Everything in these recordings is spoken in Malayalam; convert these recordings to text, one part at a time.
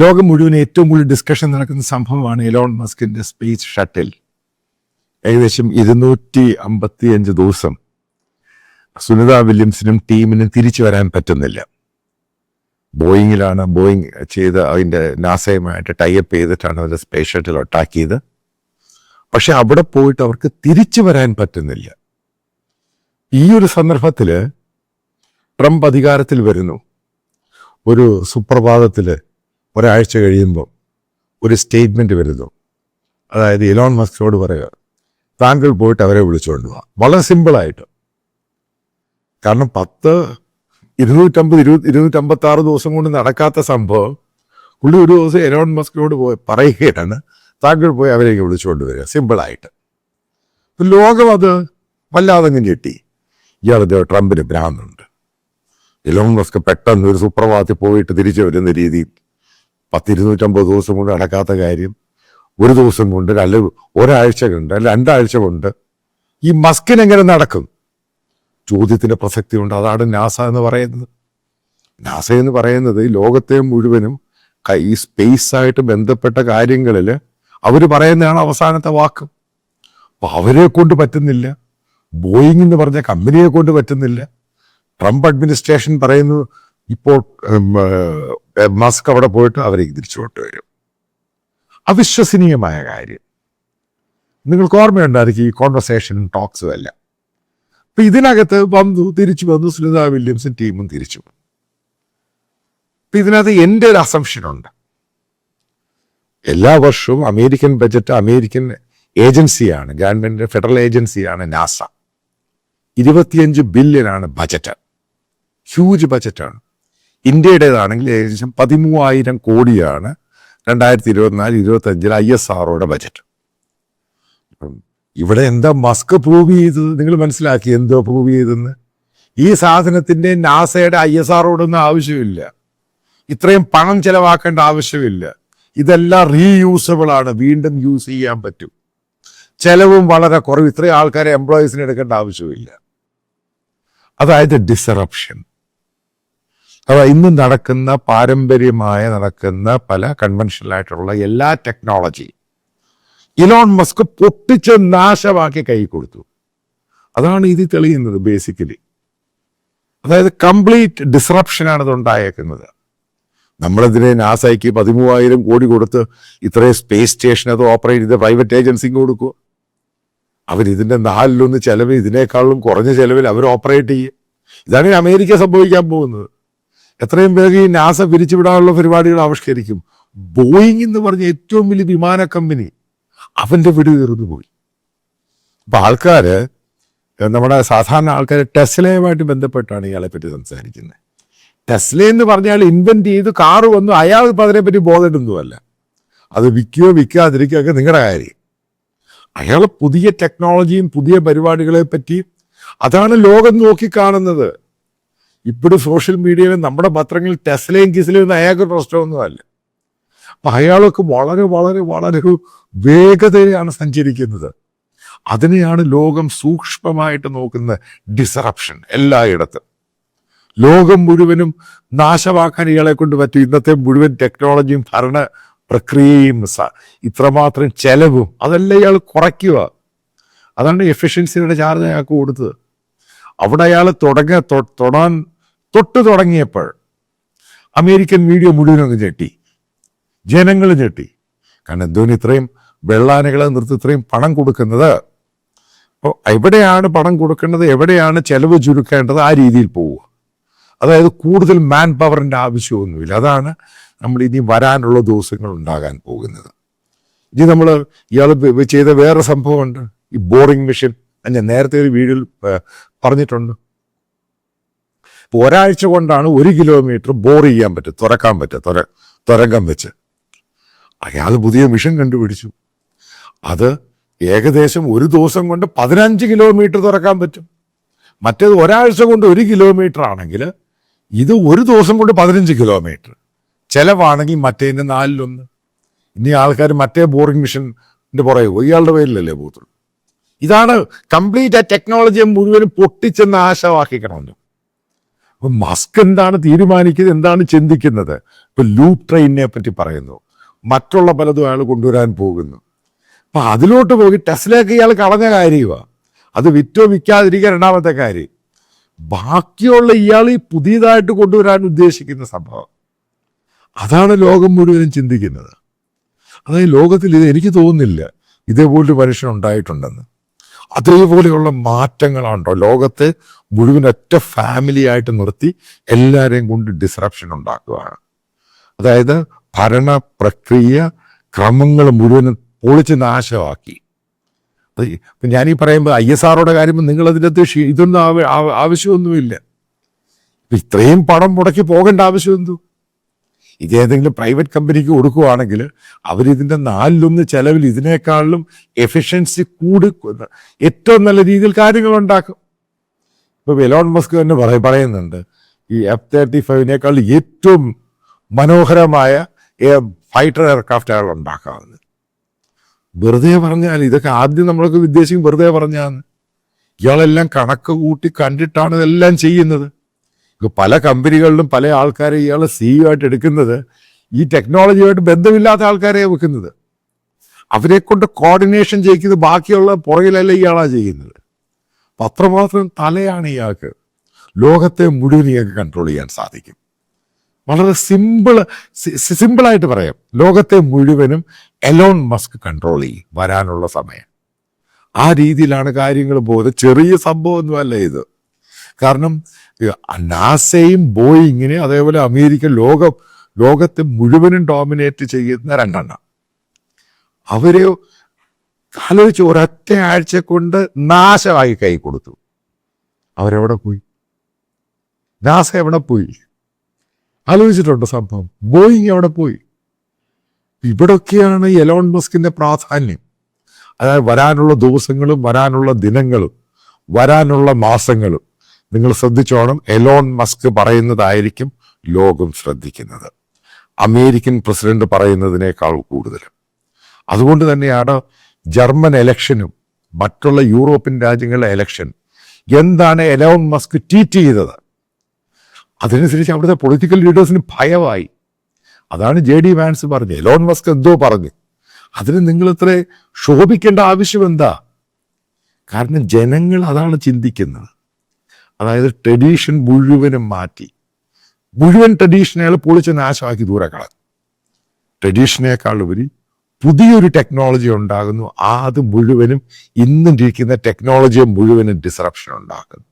ലോകം മുഴുവൻ ഏറ്റവും കൂടുതൽ ഡിസ്കഷൻ നടക്കുന്ന സംഭവമാണ് എലോൺ മസ്കിന്റെ സ്പേസ് ഷട്ടിൽ ഏകദേശം ഇരുന്നൂറ്റി അമ്പത്തി അഞ്ച് ദിവസം സുനിത വില്യംസിനും ടീമിനും തിരിച്ചു വരാൻ പറ്റുന്നില്ല. ബോയിങ്ങിലാണ് ബോയിങ് ചെയ്ത് അതിന്റെ നാസയുമായിട്ട് ടൈപ്പ് ചെയ്തിട്ടാണ് അവർ സ്പേസ് ഷട്ടിൽ ഒട്ടാക്കിയത് പക്ഷെ അവിടെ പോയിട്ട് അവർക്ക് തിരിച്ചു വരാൻ പറ്റുന്നില്ല. ഈ ഒരു സന്ദർഭത്തിൽ ട്രംപ് അധികാരത്തിൽ വരുന്നു. ഒരു സുപ്രഭാതത്തിൽ ഒരാഴ്ച കഴിയുമ്പോൾ ഒരു സ്റ്റേറ്റ്മെന്റ് വരുന്നു. അതായത് ഇലോൺ മസ്കിനോട് പറയുക താങ്കൾ പോയിട്ട് അവരെ വിളിച്ചുകൊണ്ട് പോവാം വളരെ സിമ്പിളായിട്ട് കാരണം പത്ത് ഇരുന്നൂറ്റമ്പത് ഇരുപത് ഇരുന്നൂറ്റമ്പത്തി ആറ് ദിവസം കൊണ്ട് നടക്കാത്ത സംഭവം പുള്ളി ഒരു ദിവസം എലോൺ മസ്കിനോട് പോയി പറയുകയാണ് താങ്കൾ പോയി അവരേക്ക് വിളിച്ചുകൊണ്ട് വരിക. സിമ്പിളായിട്ട് ലോകം അത് വല്ലാതെ ഞെട്ടി. ഇയാളത് ട്രംപിന് ഭ്രാന്തുണ്ട്. എലോൺ മസ്ക് പെട്ടെന്ന് ഒരു സുപ്രഭാതത്തിൽ പോയിട്ട് തിരിച്ചു വരുന്ന രീതിയിൽ പത്തിരുന്നൂറ്റമ്പത് ദിവസം കൊണ്ട് നടക്കാത്ത കാര്യം ഒരു ദിവസം കൊണ്ട് അല്ല ഒരാഴ്ച കൊണ്ട് അല്ല രണ്ടാഴ്ച കൊണ്ട് ഈ മസ്കിന് എങ്ങനെ നടക്കും? പ്രസക്തി ഉണ്ട് അതാണ് നാസ എന്ന് പറയുന്നത്. നാസ എന്ന് പറയുന്നത് ലോകത്തെ മുഴുവനും ഈ സ്പേസായിട്ട് ബന്ധപ്പെട്ട കാര്യങ്ങളിൽ അവർ പറയുന്നതാണ് അവസാനത്തെ വാക്ക്. അപ്പൊ അവരെ കൊണ്ട് പറ്റുന്നില്ല. ബോയിങ് എന്ന് പറഞ്ഞ കമ്പനിയെ കൊണ്ട് പറ്റുന്നില്ല. ട്രംപ് അഡ്മിനിസ്ട്രേഷൻ പറയുന്നു ഇപ്പോൾ മാസ്ക് അവിടെ പോയിട്ട് അവരെ തിരിച്ചുകൊണ്ട് വരും അവിശ്വസനീയമായ കാര്യം. നിങ്ങൾക്ക് ഓർമ്മയുണ്ടായിരിക്കും ഈ കോൺവെർസേഷനും ടോക്സും എല്ലാം. അപ്പൊ ഇതിനകത്ത് വന്നു തിരിച്ചു വന്നു സുനിത വില്യംസും ടീമും തിരിച്ചു അപ്പൊ ഇതിനകത്ത് എന്റെ ഒരു അസംഷൻ ഉണ്ട്. എല്ലാ വർഷവും അമേരിക്കൻ ബജറ്റ് അമേരിക്കൻ ഏജൻസിയാണ് ഗവൺമെന്റ് ഫെഡറൽ ഏജൻസിയാണ് നാസ. ഇരുപത്തിയഞ്ച് ആണ് ബജറ്റ് ഹ്യൂജ് ബജറ്റാണ് ഇന്ത്യയുടേതാണെങ്കിൽ ഏകദേശം പതിമൂവായിരം കോടിയാണ് രണ്ടായിരത്തി ഇരുപത്തിനാല് ഇരുപത്തി അഞ്ചിൽ ഐ എസ് ആർഒയുടെ ബജറ്റ് അപ്പം ഇവിടെ എന്താ മസ്ക് പ്രൂവ് ചെയ്തത്? നിങ്ങൾ മനസ്സിലാക്കി എന്തോ പ്രൂവ് ചെയ്തെന്ന് ഈ സാധനത്തിന്റെ നാസയുടെ ഐ എസ് ആർഒയോടൊന്നും ആവശ്യമില്ല. ഇത്രയും പണം ചെലവാക്കേണ്ട ആവശ്യമില്ല. ഇതെല്ലാം റീയൂസബിൾ ആണ്. വീണ്ടും യൂസ് ചെയ്യാൻ പറ്റും. ചെലവും വളരെ കുറവ്. ഇത്രയും ആൾക്കാരെ എംപ്ലോയീസിന് എടുക്കേണ്ട ആവശ്യമില്ല. അതായത് ഡിസറപ്ഷൻ അഥവാ ഇന്ന് നടക്കുന്ന പാരമ്പര്യമായ നടക്കുന്ന പല കൺവെൻഷണൽ ആയിട്ടുള്ള എല്ലാ ടെക്നോളജി ഇലോൺ മസ്ക് പൊട്ടിച്ച് നാശമാക്കി കൈ കൊടുത്തു. അതാണ് ഇത് തെളിയുന്നത് ബേസിക്കലി അതായത് കംപ്ലീറ്റ് ഡിസ്റപ്ഷനാണ് ഇത് ഉണ്ടായേക്കുന്നത്. നമ്മളതിനെ നാസയ്ക്ക് പതിമൂവായിരം കോടി കൊടുത്ത് ഇത്രയും സ്പേസ് സ്റ്റേഷൻ അത് ഓപ്പറേറ്റ് ചെയ്ത് പ്രൈവറ്റ് ഏജൻസിക്ക് കൊടുക്കുക അവരിതിന്റെ നാലിലൊന്ന് ചെലവ് ഇതിനേക്കാളും കുറഞ്ഞ ചിലവിൽ അവർ ഓപ്പറേറ്റ് ചെയ്യും. ഇതാണ് അമേരിക്ക സംഭവിക്കാൻ പോകുന്നത്. എത്രയും വേഗം ഈ നാസ പിരിച്ചുവിടാനുള്ള പരിപാടികൾ ആവിഷ്കരിക്കും. ബോയിങ് എന്ന് പറഞ്ഞ ഏറ്റവും വലിയ വിമാന കമ്പനി അവന്റെ വിടു തീർന്നു പോയി. അപ്പൊ ആൾക്കാര് നമ്മുടെ സാധാരണ ആൾക്കാർ ടെസ്ലയുമായിട്ട് ബന്ധപ്പെട്ടാണ് ഇയാളെ പറ്റി സംസാരിക്കുന്നത്. ടെസ്ല എന്ന് പറഞ്ഞാൽ ഇൻവെന്റ് ചെയ്ത് കാറ് വന്നു അയാൾ ഇപ്പൊ അതിനെപ്പറ്റി ബോധമൊന്നുമല്ല അത് വിൽക്കുകയോ വിൽക്കാതിരിക്കുകയോ ഒക്കെ നിങ്ങളുടെ കാര്യം. അയാൾ പുതിയ ടെക്നോളജിയും പുതിയ പരിപാടികളെ പറ്റി അതാണ് ലോകം നോക്കിക്കാണുന്നത് ഇപ്പോഴും സോഷ്യൽ മീഡിയയിൽ നമ്മുടെ പത്രങ്ങളിൽ ടെസ്ലയും കിസിലും ഒന്നും അയാൾക്ക് പ്രശ്നമൊന്നുമല്ല. അപ്പൊ അയാളൊക്കെ വളരെ വളരെ വളരെ വേഗതയാണ് സഞ്ചരിക്കുന്നത്. അതിനെയാണ് ലോകം സൂക്ഷ്മമായിട്ട് നോക്കുന്ന ഡിസറപ്ഷൻ എല്ലായിടത്തും. ലോകം മുഴുവനും നാശമാക്കാൻ ഇയാളെ കൊണ്ട് പറ്റും. ഇന്നത്തെ മുഴുവൻ ടെക്നോളജിയും ഭരണ പ്രക്രിയയും ഇത്രമാത്രം ചെലവും അതെല്ലാം ഇയാൾ കുറയ്ക്കുക. അതാണ് എഫിഷ്യൻസിയുടെ ചാർജ് അയാൾക്ക് കൊടുത്തത്. അവിടെ അയാൾ തുടങ്ങ തൊടാൻ തൊട്ട് തുടങ്ങിയപ്പോൾ അമേരിക്കൻ മീഡിയ മുഴുവനും അങ്ങ് ഞെട്ടി. ജനങ്ങൾ ഞെട്ടി. കാരണം ധോനി ഇത്രയും വെള്ളാനകളെ നിർത്തി ഇത്രയും പണം കൊടുക്കുന്നത്? അപ്പോൾ എവിടെയാണ് പണം കൊടുക്കേണ്ടത്? എവിടെയാണ് ചെലവ് ചുരുക്കേണ്ടത്? ആ രീതിയിൽ പോവുക. അതായത് കൂടുതൽ മാൻ പവറിന്റെ ആവശ്യമൊന്നുമില്ല. അതാണ് നമ്മൾ ഇനി വരാനുള്ള ദിവസങ്ങൾ ഉണ്ടാകാൻ പോകുന്നത്. ഇനി നമ്മൾ ഇയാൾ ചെയ്ത വേറെ സംഭവമുണ്ട്. ഈ ബോറിംഗ് മെഷീൻ. ഞാൻ നേരത്തെ ഒരു വീഡിയോയിൽ പറഞ്ഞിട്ടുണ്ട്. ഒരാഴ്ച കൊണ്ടാണ് ഒരു കിലോമീറ്റർ ബോർ ചെയ്യാൻ പറ്റും തുറക്കാൻ പറ്റുക തുര തുരങ്കം വെച്ച്. അയാൾ പുതിയ മിഷൻ കണ്ടുപിടിച്ചു. അത് ഏകദേശം ഒരു ദിവസം കൊണ്ട് പതിനഞ്ച് കിലോമീറ്റർ തുറക്കാൻ പറ്റും. മറ്റേത് ഒരാഴ്ച കൊണ്ട് ഒരു കിലോമീറ്റർ ആണെങ്കിൽ ഇത് ഒരു ദിവസം കൊണ്ട് പതിനഞ്ച് കിലോമീറ്റർ. ചിലവാണെങ്കിൽ മറ്റേതിന്റെ നാലിലൊന്ന്. ഇനി ആൾക്കാർ മറ്റേ ബോറിംഗ് മിഷന്റെ പുറകെ പോയി. ഇയാളുടെ പേരിലല്ലേ പോകത്തുള്ളൂ. ഇതാണ് കംപ്ലീറ്റ് ആ ടെക്നോളജിയെ മുഴുവനും പൊട്ടിച്ചെന്ന് ആശവാക്കിക്കണമെന്ന് അപ്പൊ മസ്ക് എന്താണ് തീരുമാനിക്കുന്നത്? എന്താണ് ചിന്തിക്കുന്നത്? ഇപ്പൊ ലൂപ്പ് ട്രെയിനിനെ പറ്റി പറയുന്നു. മറ്റുള്ള പലതും അയാൾ കൊണ്ടുവരാൻ പോകുന്നു. അപ്പൊ അതിലോട്ട് പോയി ടെസ്ലയൊക്കെ ഇയാൾ കളഞ്ഞ കാര്യമാണ് അത് വിറ്റോ വിൽക്കാതിരിക്കുക രണ്ടാമത്തെ കാര്യം. ബാക്കിയുള്ള ഇയാൾ ഈ പുതിയതായിട്ട് കൊണ്ടുവരാൻ ഉദ്ദേശിക്കുന്ന സംഭവം. അതാണ് ലോകം മുഴുവനും ചിന്തിക്കുന്നത്. അതായത് ലോകത്തിൽ ഇത് എനിക്ക് തോന്നുന്നില്ല. ഇതേപോലൊരു മനുഷ്യൻ ഉണ്ടായിട്ടുണ്ടെന്ന്. അതേപോലെയുള്ള മാറ്റങ്ങളാണോ ലോകത്തെ മുഴുവൻ ഒറ്റ ഫാമിലി ആയിട്ട് നിർത്തി എല്ലാവരെയും കൊണ്ട് ഡിസ്റപ്ഷൻ ഉണ്ടാക്കുകയാണ്. അതായത് ഭരണ പ്രക്രിയ ക്രമങ്ങൾ മുഴുവനും പൊളിച്ച് നാശമാക്കി. ഞാൻ ഈ പറയുമ്പോൾ ഐ എസ് ആറോടെ കാര്യം നിങ്ങൾ അതിനകത്ത് ഇതൊന്നും ആവ- ആവ- ആവശ്യമൊന്നുമില്ല. ഇത്രയും പണം മുടക്കി പോകേണ്ട ആവശ്യം എന്തു? ഇത് ഏതെങ്കിലും പ്രൈവറ്റ് കമ്പനിക്ക് കൊടുക്കുവാണെങ്കിൽ അവരിതിന്റെ നാലിലൊന്ന് ചെലവിൽ ഇതിനേക്കാളിലും എഫിഷ്യൻസി കൂടി ഏറ്റവും നല്ല രീതിയിൽ കാര്യങ്ങൾ ഉണ്ടാക്കും ഇപ്പോൾ എലോൺ മസ്ക് തന്നെ പറയ പറയുന്നുണ്ട് ഈ എഫ് തേർട്ടി ഫൈവിനേക്കാൾ ഏറ്റവും മനോഹരമായ ഫൈറ്റർ എയർക്രാഫ്റ്റ് അയാൾ ഉണ്ടാക്കാവുന്നത്. വെറുതെ പറഞ്ഞാൽ ഇതൊക്കെ ആദ്യം നമ്മളൊക്കെ വിദ്ദേശിക്കും വെറുതെ പറഞ്ഞാന്ന്. ഇയാളെല്ലാം കണക്ക് കൂട്ടി കണ്ടിട്ടാണ് ഇതെല്ലാം ചെയ്യുന്നത്. പല കമ്പനികളിലും പല ആൾക്കാരെ ഇയാൾ സിഇഒ ആയിട്ട് എടുക്കുന്നത് ഈ ടെക്നോളജിയുമായിട്ട് ബന്ധമില്ലാത്ത ആൾക്കാരെ വെക്കുന്നത്. അവരെ കൊണ്ട് കോർഡിനേഷൻ ചെയ്യിക്കുന്നത് ബാക്കിയുള്ള പുറകിലല്ല ഇയാളാണ് ചെയ്യുന്നത്. അത്രമാത്രം തലയാണ് ഇയാൾക്ക്. ലോകത്തെ മുഴുവൻ ഇയാൾക്ക് കൺട്രോൾ ചെയ്യാൻ സാധിക്കും. വളരെ സിമ്പിൾ സിമ്പിളായിട്ട് പറയാം. ലോകത്തെ മുഴുവനും എലോൺ മസ്ക് കൺട്രോൾ ചെയ്യും വരാനുള്ള സമയം. ആ രീതിയിലാണ് കാര്യങ്ങൾ പോകുന്നത്. ചെറിയ സംഭവമൊന്നുമല്ല ഇത്. കാരണം നാസയും ബോയിങ്ങിനെ അതേപോലെ അമേരിക്ക ലോകം ലോകത്തെ മുഴുവനും ഡോമിനേറ്റ് ചെയ്യുന്ന രണ്ടെണ്ണം. അവരെ ആലോചിച്ച് ഒരൊറ്റ ആഴ്ച കൊണ്ട് നാശമായി കൈ കൊടുത്തു. അവരെവിടെ പോയി? നാസ എവിടെ പോയി? ആലോചിച്ചിട്ടുണ്ടോ സംഭവം? ബോയിങ് എവിടെ പോയി? ഇവിടൊക്കെയാണ് എലോൺ മസ്കിന്റെ പ്രാധാന്യം. അതായത് വരാനുള്ള ദിവസങ്ങളും വരാനുള്ള ദിനങ്ങളും വരാനുള്ള മാസങ്ങളും. നിങ്ങൾ ശ്രദ്ധിച്ചോണം എലോൺ മസ്ക് പറയുന്നതായിരിക്കും ലോകം ശ്രദ്ധിക്കുന്നത്. അമേരിക്കൻ പ്രസിഡന്റ് പറയുന്നതിനേക്കാൾ കൂടുതൽ. അതുകൊണ്ട് തന്നെയാണ് ജർമ്മൻ എലക്ഷനും മറ്റുള്ള യൂറോപ്യൻ രാജ്യങ്ങളിലെ എലക്ഷൻ എന്താണ് എലോൺ മസ്ക് ട്വീറ്റ് ചെയ്തത്? അതിനനുസരിച്ച് അവിടുത്തെ പൊളിറ്റിക്കൽ ലീഡേഴ്സിന് ഭയമായി. അതാണ് ജെ ഡി വാൻസ് പറഞ്ഞത്. എലോൺ മസ്ക് എന്തോ പറഞ്ഞു. അതിന് നിങ്ങൾ ഇത്ര ശോഭിക്കേണ്ട ആവശ്യം എന്താ? കാരണം ജനങ്ങൾ അതാണ് ചിന്തിക്കുന്നത്. അതായത് ട്രഡീഷൻ മുഴുവനും മാറ്റി. മുഴുവൻ ട്രഡീഷനെ പൊളിച്ച് നാശമാക്കി ദൂരെ കളഞ്ഞു. ട്രഡീഷനേക്കാൾ ഉപരി പുതിയൊരു ടെക്നോളജി ഉണ്ടാകുന്നു. ആ അത് മുഴുവനും ഇന്നും ഇരിക്കുന്ന ടെക്നോളജി മുഴുവനും ഡിസറപ്ഷൻ ഉണ്ടാക്കുന്നു.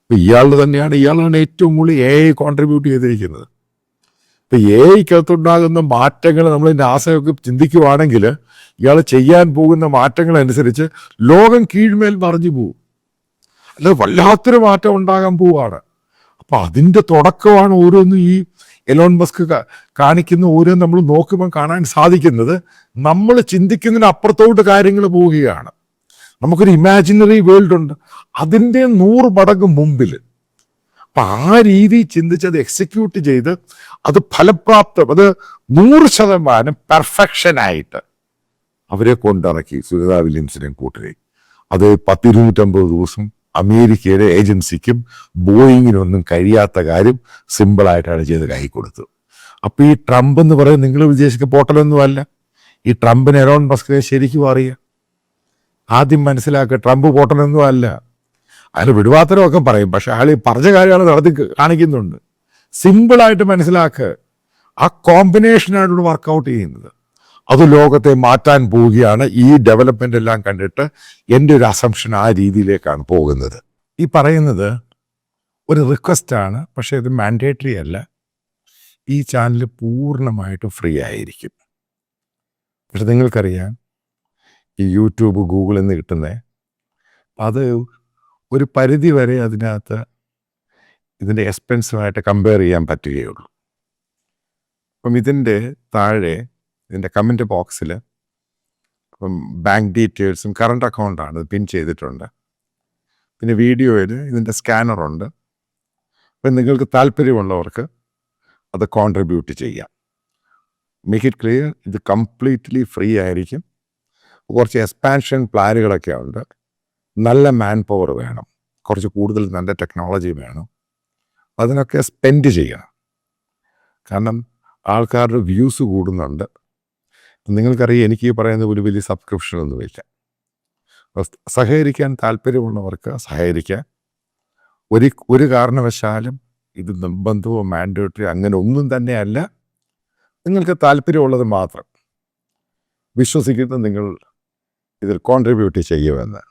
ഇപ്പൊ ഇയാൾ തന്നെയാണ് ഇയാളാണ് ഏറ്റവും കൂടുതൽ എ ഐ കോൺട്രിബ്യൂട്ട് ചെയ്തിരിക്കുന്നത്. ഇപ്പൊ എ ഐക്കകത്തുണ്ടാകുന്ന മാറ്റങ്ങൾ നമ്മൾ നാസയൊക്കെ ചിന്തിക്കുവാണെങ്കിൽ ഇയാൾ ചെയ്യാൻ പോകുന്ന മാറ്റങ്ങൾ അനുസരിച്ച് ലോകം കീഴ്മേൽ മറിഞ്ഞു പോകും അല്ല വല്ലാത്തൊരു മാറ്റം ഉണ്ടാകാൻ പോവാണ്. അപ്പൊ അതിന്റെ തുടക്കമാണ് ഓരോന്നും ഈ എലോൺ മസ്ക് കാണിക്കുന്ന ഓരോ നമ്മൾ നോക്കുമ്പോൾ കാണാൻ സാധിക്കുന്നത് നമ്മൾ ചിന്തിക്കുന്നതിന് അപ്പുറത്തോട്ട് കാര്യങ്ങൾ പോവുകയാണ്. നമുക്കൊരു ഇമാജിനറി വേൾഡ് ഉണ്ട്. അതിന്റെ നൂറ് മടങ്ങ് മുമ്പിൽ. അപ്പൊ ആ രീതി ചിന്തിച്ച് അത് എക്സിക്യൂട്ട് ചെയ്ത് അത് ഫലപ്രാപ്തം അത് നൂറ് ശതമാനം പെർഫെക്ഷൻ ആയിട്ട് അവരെ കൊണ്ടിറക്കി സുരതാ വില്യംസിനെയും കൂട്ടരെ അത് പത്തിരുന്നൂറ്റമ്പത് ദിവസം അമേരിക്കയുടെ ഏജൻസിക്കും ബോയിങ്ങിനൊന്നും കഴിയാത്ത കാര്യം സിമ്പിളായിട്ടാണ് ചെയ്ത് കൈ കൊടുത്തു അപ്പോൾ ഈ ട്രംപ് എന്ന് പറയുന്നത് നിങ്ങൾ വിദേശിക്ക പോട്ടലൊന്നും അല്ല. ഈ ട്രംപിന് എലോൺ മസ്കിനെ ശരിക്കും അറിയാം. ആദ്യം മനസ്സിലാക്കുക ട്രംപ് പോട്ടലൊന്നും അല്ല. അതിന് വിടുവാത്തരമൊക്കെ പറയും. പക്ഷെ അയാൾ ഈ പറഞ്ഞ കാര്യങ്ങൾ നടത്തി കാണിക്കുന്നുണ്ട്. സിമ്പിളായിട്ട് മനസ്സിലാക്കുക. ആ കോമ്പിനേഷനാണ് വർക്കൗട്ട് ചെയ്യുന്നത്. അത് ലോകത്തെ മാറ്റാൻ പോവുകയാണ്. ഈ ഡെവലപ്മെന്റ് എല്ലാം കണ്ടിട്ട് എന്റെ ഒരു അസംഷൻ ആ രീതിയിലേക്കാണ് പോകുന്നത്. ഈ പറയുന്നത് ഒരു റിക്വസ്റ്റാണ് പക്ഷേ ഇത് മാൻഡേറ്ററി അല്ല. ഈ ചാനൽ പൂർണമായിട്ടും ഫ്രീ ആയിരിക്കും. പക്ഷെ നിങ്ങൾക്കറിയാം ഈ യൂട്യൂബ് ഗൂഗിളിൽ നിന്ന് കിട്ടുന്നത് അത് ഒരു പരിധി വരെ അതിനകത്ത് ഇതിന്റെ എക്സ്പെൻസീവായിട്ട് കമ്പയർ ചെയ്യാൻ പറ്റുകയുള്ളൂ. അപ്പം ഇതിന്റെ താഴെ ഇതിന്റെ കമന്റ് ബോക്സിൽ ബാങ്ക് ഡീറ്റെയിൽസും കറണ്ട് അക്കൗണ്ടാണ് പിൻ ചെയ്തിട്ടുണ്ട്. പിന്നെ വീഡിയോയിൽ ഇതിന്റെ സ്കാനറുണ്ട് അപ്പം നിങ്ങൾക്ക് താല്പര്യമുള്ളവർക്ക് അത് കോൺട്രിബ്യൂട്ട് ചെയ്യാം. മേക്ക് ഇറ്റ് ക്ലിയർ ഇത് കംപ്ലീറ്റ്ലി ഫ്രീ ആയിരിക്കും. കുറച്ച് എക്സ്പാൻഷൻ പ്ലാനുകളൊക്കെ ഉണ്ട്. നല്ല മാൻ പവർ വേണം. കുറച്ച് കൂടുതൽ നല്ല ടെക്നോളജി വേണം. അതിനൊക്കെ സ്പെൻഡ് ചെയ്യണം. കാരണം ആൾക്കാരുടെ വ്യൂസ് കൂടുന്നുണ്ട്. നിങ്ങൾക്കറിയാം എനിക്ക് പറയുന്ന ഒരു വലിയ സബ്സ്ക്രിപ്ഷൻ ഒന്നുമില്ല സഹകരിക്കാൻ താല്പര്യമുള്ളവർക്ക് സഹകരിക്കാൻ ഒരു ഒരു കാരണവശാലും ഇത് നിർബന്ധമോ മാൻഡേറ്ററി അങ്ങനെ ഒന്നും തന്നെയല്ല. നിങ്ങൾക്ക് താല്പര്യമുള്ളത് മാത്രം വിശ്വസിക്കുന്ന നിങ്ങൾ ഇതിൽ കോൺട്രിബ്യൂട്ട് ചെയ്യുമെന്ന്.